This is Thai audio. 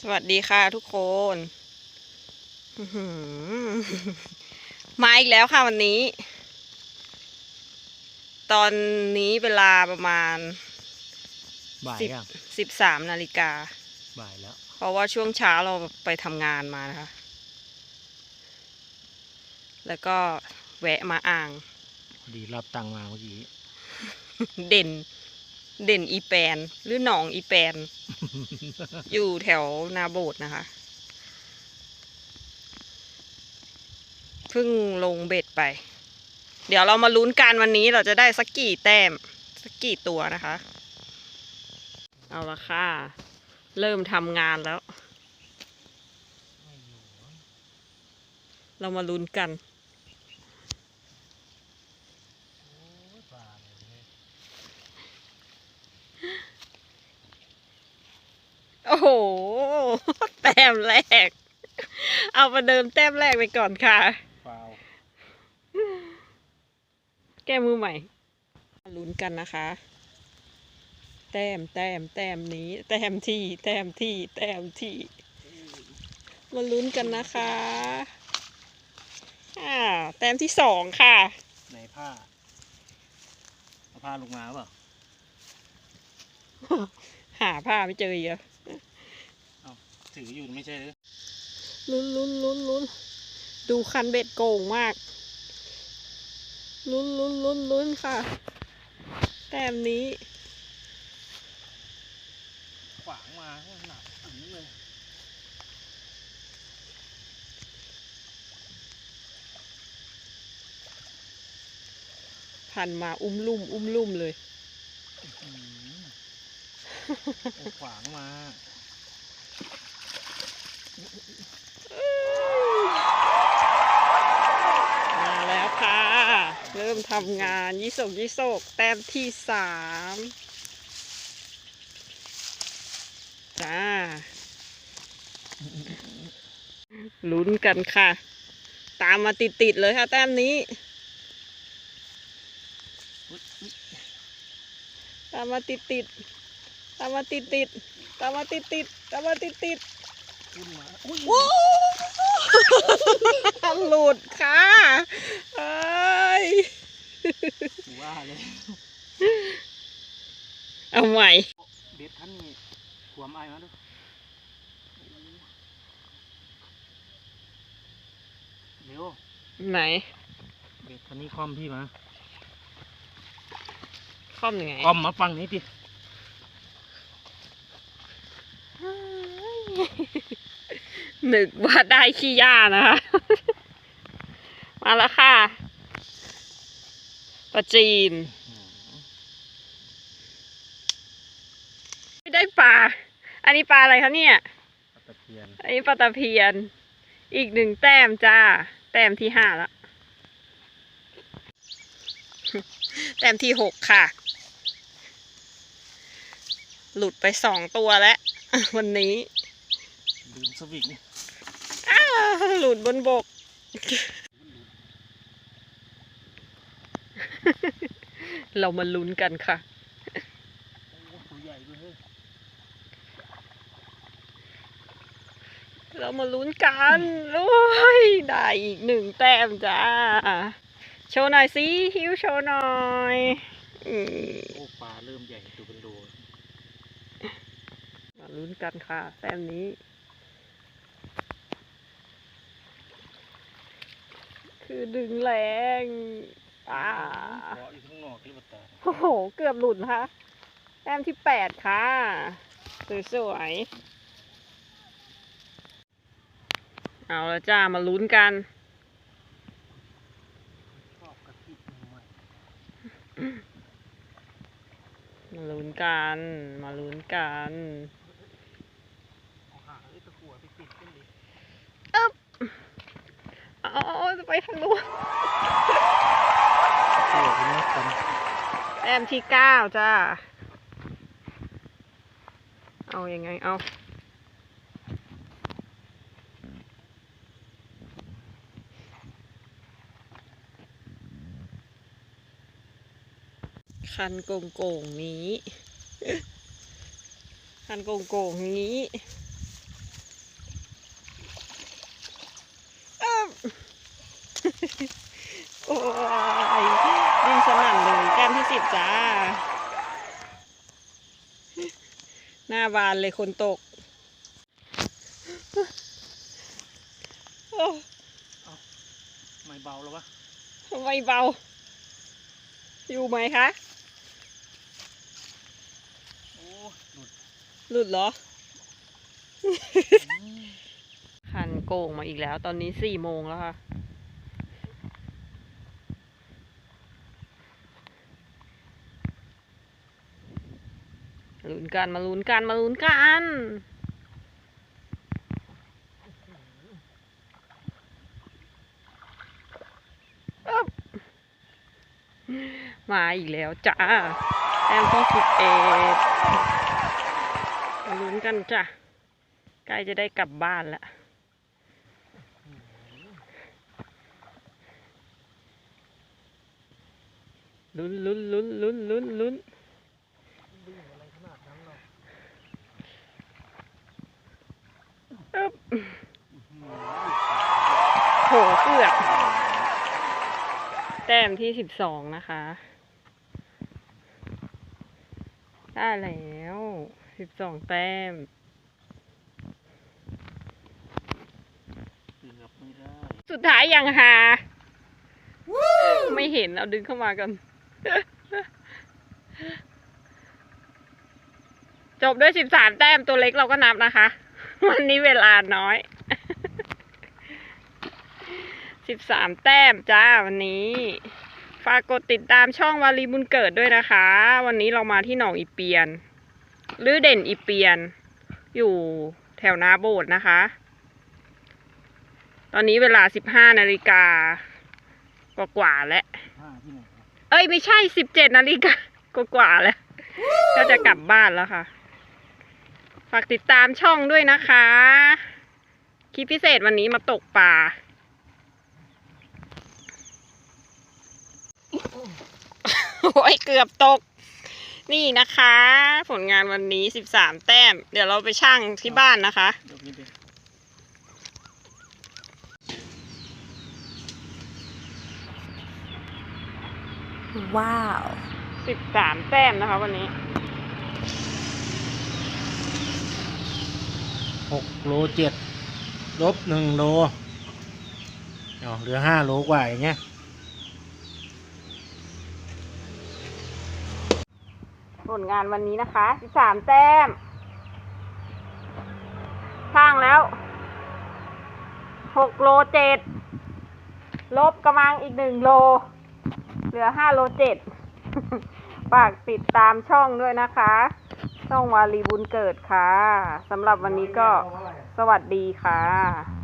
สวัสดีค่ะทุกคนอื้อหือมาอีกแล้วค่ะวันนี้ ตอนนี้เวลาประมาณบ่ายสิบยังสิบสามนาฬิกา บ่ายแล้ว เพราะว่าช่วงเช้าเราไปทำงานมานะคะ แล้วก็แวะมาอ่าง พอดีรับตังค์มาเมื่อกี้ เด่น เด่นอีแปน หรือหนองอีแปน อยู่แถวนาโบดนะคะเพิ่งลงเบ็ดไป เดี๋ยวเรามาลุ้นกันวันนี้เราจะได้สักกี่แต้ม สักกี่ตัวนะคะ เอาละค่ะ เริ่มทำงานแล้ว เรามาลุ้นกัน โอ้โห แต้มแรก เอาประเดิมแต้มแรกไปก่อนค่ะฟาวแก้มือใหม่ ลุ้นกันนะคะ แต้มแต้มแต้มนี้ แต้มที่ แต้มที่ แต้มที่ มาลุ้นกันนะคะอ่าแต้มที่สองค่ะ ในผ้าเอาผ้าลงมาเปล่า หาผ้าไม่เจออีกอะ ถืออยู่ไม่ใช่หรือลุ้นลุ้นลุ้นลุ้นดูคันเบ็ดโกงมาก ลุ้นลุ้นลุ้นลุ้นค่ะ แต้มนี้ ขวางมาหนักอันนี้เลยพันมาอุ้มลุ่ม อุ้มลุ่มเลยอื้อหือเอาขวางมา มาแล้วค่ะ เริ่มทำงานยี่สกยี่สกแต้มที่สามจ้าลุ้นกันค่ะ ตามมาติด ๆ เลยค่ะ แต้มนี้ ตามมาติดติด ๆ ตามมาติดติดๆตามมาติดติดๆตามมาติดติดขึ้นมาอุ้ยๆ หลุดค่ะเอ้ยว่าเลยเอาใหม่เบ็ดท่านนี่ขวมไอ้มาดูเร็วไหน เบ็ดท่านนี้คอมพี่มาคล่อมยังไงคอมมาฟังนี้ดิ นึกว่าได้ขี้ย่านะคะมาแล้วค่ะปลาจีน ไม่ได้ปลา อันนี้ปลาอะไรคะเนี่ยปลาตะเพียน อันนี้ปลาตะเพียน อีกหนึ่งแต้มจ้า แต้มที่ห้าแล้วแต้มที่หกค่ะ หลุดไปสองตัวแล้ว วันนี้ ลืมสวิงอ้าวหลุดบนบก เรามาลุ้นกันค่ะโอ้ตัวใหญ่ด้วยเฮ้ยเรามาลุ้นกันโอ้ยได้อีกหนึ่งแต้มจ้า โชว์หน่อยสิฮิวโชว์หน่อยอืมโอ้ปลาเริ่มใหญ่ตัวเป็นโลมาลุ้นกันค่ะ แต้มนี้ คือดึงแรงอ่าเพราะอยู่ข้างนอกที่ปตาโอ้โห เกือบหลุดนะคะแต้มที่แปดค่ะสวยๆเอาละจ้ามาลุ้นกันชอบกระติบหน่อยมาลุ้นกันมาลุ้นกัน เอาหาไอ้ตะกั่วไปติดกันดิ เอาเอาเอาจะไปทางนู้นตะกั่วไปนัดกันแต้มที่เก้าจ้า เอาอยัางไง เอาคันโกงโกงๆนี้ คันโกงโกงๆนี้ ยดิ้นสนั่นเลยแก้มที่สิบ จ้า หน้าบานเลยคนตก โอ้ไม่เบาแล้ววะทำไมเบา อยู่ไหมคะ โอ้หลุด หลุดเหรออืมคันโก่งมาอีกแล้ว ตอนนี้สี่โมงแล้วค่ะ ลุ้นกันมาลุ้นกันมาลุ้นกันมาอีกแล้วจ้าแต้มที่สิบเอ็ดมาลุ้นกันจ้ะใกล้จะได้กลับบ้านแล้วลุ้นลุ้นลุ้นลุ้นลุ้นลุ้น วิ่งอะไรขนาดนั้นหรอ อึ๊บโหเกือบแต้มที่สิบสองนะคะ ได้แล้วสิบสองแต้ม เกือบไม่ได้สุดท้ายยังหา ไม่เห็นเอาดึงเข้ามากัน จบด้วยสิบสามแต้มตัวเล็กเราก็นับนะคะ วันนี้เวลาน้อย สิบสามแต้มจ้าวันนี้ ฝากกดติดตามช่องวารีบุญเกิดด้วยนะคะ วันนี้เรามาที่หนองอีเปียน หรือเด่นอีเปียน อยู่แถวนาโบสถ์นะคะ ตอนนี้เวลาสิบห้านาฬิกากว่าๆแล้วผ้าที่ไหนวะเอ้ยไม่ใช่สิบเจ็ดนาฬิกากว่าๆแล้ว ก็จะกลับบ้านแล้วค่ะ ฝากติดตามช่องด้วยนะคะ คลิปพิเศษวันนี้มาตกปลาโอ้ยเกือบตก นี่นะคะ ผลงานวันนี้สิบสามแต้ม เดี๋ยวเราไปชั่งที่บ้านนะคะเดี๋ยวนี้ดิว้าวสิบสามแต้มนะคะวันนี้ หกโลเจ็ดลบหนึ่งโลเหลือห้าโลกว่าอย่างเงี้ยผลงานวันนี้นะคะสิบสามแต้มช่างแล้วหกโลเจ็ดลบกำลังอีกหนึ่งโล เหลือห้าโลเจ็ดฝากติดตามช่องด้วยนะคะ ช่องวารีบุญเกิดค่ะสำหรับวันนี้ก็สวัสดีค่ะ